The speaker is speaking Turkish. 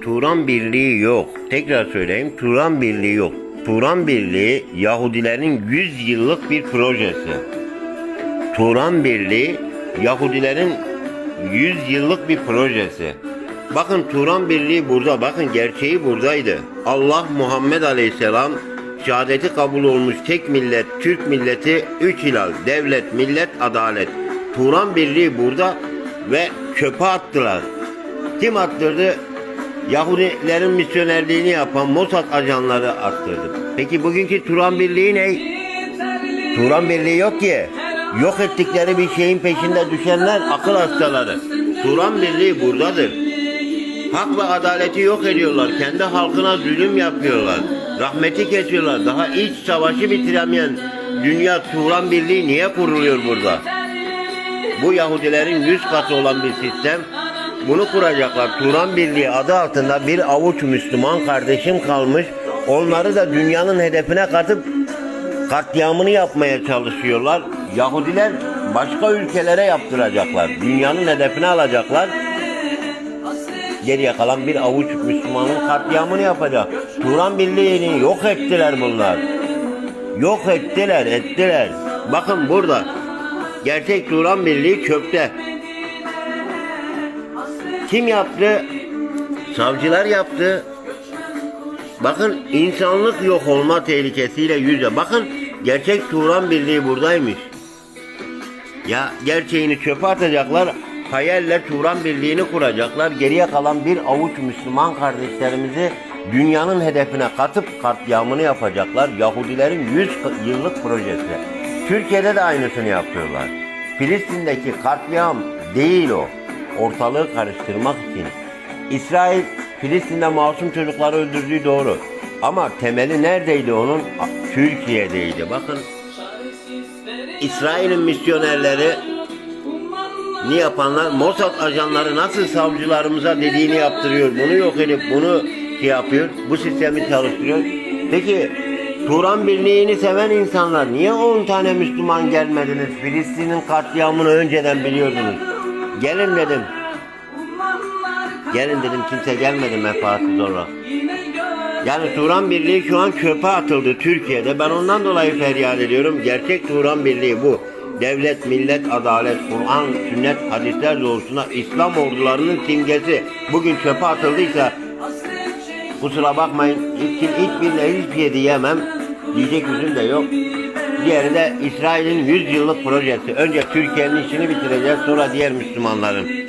Turan Birliği yok. Tekrar söyleyeyim. Turan Birliği yok. Turan Birliği Yahudilerin 100 yıllık bir projesi. Turan Birliği Yahudilerin 100 yıllık bir projesi. Bakın Turan Birliği burada. Bakın gerçeği buradaydı. Allah Muhammed Aleyhisselam şehadeti kabul olmuş tek millet Türk milleti üç hilal devlet millet adalet. Turan Birliği burada ve çöpe attılar. Kim attırdı? Yahudilerin misyonerliğini yapan Mossad ajanları attırdı. Peki bugünkü Turan Birliği ne? Turan Birliği yok ki. Yok ettikleri bir şeyin peşinde düşenler akıl hastaları. Turan Birliği buradadır. Hak ve adaleti yok ediyorlar. Kendi halkına zulüm yapıyorlar. Rahmeti kesiyorlar. Daha iç savaşı bitiremeyen dünya Turan Birliği niye kuruluyor burada? Bu Yahudilerin yüz katı olan bir sistem. Bunu kuracaklar. Turan Birliği adı altında bir avuç Müslüman kardeşim kalmış. Onları da dünyanın hedefine katıp katliamını yapmaya çalışıyorlar. Yahudiler başka ülkelere yaptıracaklar. Dünyanın hedefine alacaklar. Geriye kalan bir avuç Müslümanın katliamını yapacak. Turan Birliği'ni yok ettiler bunlar. Yok ettiler, ettiler. Bakın burada. Gerçek Turan Birliği çöpte. Kim yaptı? Savcılar yaptı. Bakın insanlık yok olma tehlikesiyle yüze. Bakın gerçek Turan Birliği buradaymış. Ya gerçeğini çöpe atacaklar. Hayalle Turan Birliği'ni kuracaklar. Geriye kalan bir avuç Müslüman kardeşlerimizi dünyanın hedefine katıp katliamını yapacaklar. Yahudilerin 100 yıllık projesi. Türkiye'de de aynısını yapıyorlar. Filistin'deki katliam değil o. Ortalığı karıştırmak için. İsrail Filistin'de masum çocukları öldürdüğü doğru. Ama temeli neredeydi onun? Türkiye'deydi. Bakın İsrail'in misyonerleri ne yapanlar? Mossad ajanları nasıl savcılarımıza dediğini yaptırıyor. Bunu yok edip bunu şey yapıyor. Bu sistemi çalıştırıyor. Peki Turan Birliği'ni seven insanlar niye 10 tane Müslüman gelmediniz? Filistin'in katliamını önceden biliyordunuz. Gelin dedim. Gelin dedim kimse gelmedi menfaati olarak. Yani Turan Birliği şu an çöpe atıldı Türkiye'de. Ben ondan dolayı feryat ediyorum. Gerçek Turan Birliği bu. Devlet, millet, adalet, Kur'an, sünnet, hadisler doğrultusunda İslam ordularının simgesi bugün çöpe atıldıysa kusura bakmayın hiç, hiçbirine hiçbir şey. Diyecek yüzüm de yok. Diğeri de İsrail'in 100 yıllık projesi. Önce Türkiye'nin işini bitireceğiz sonra diğer Müslümanların.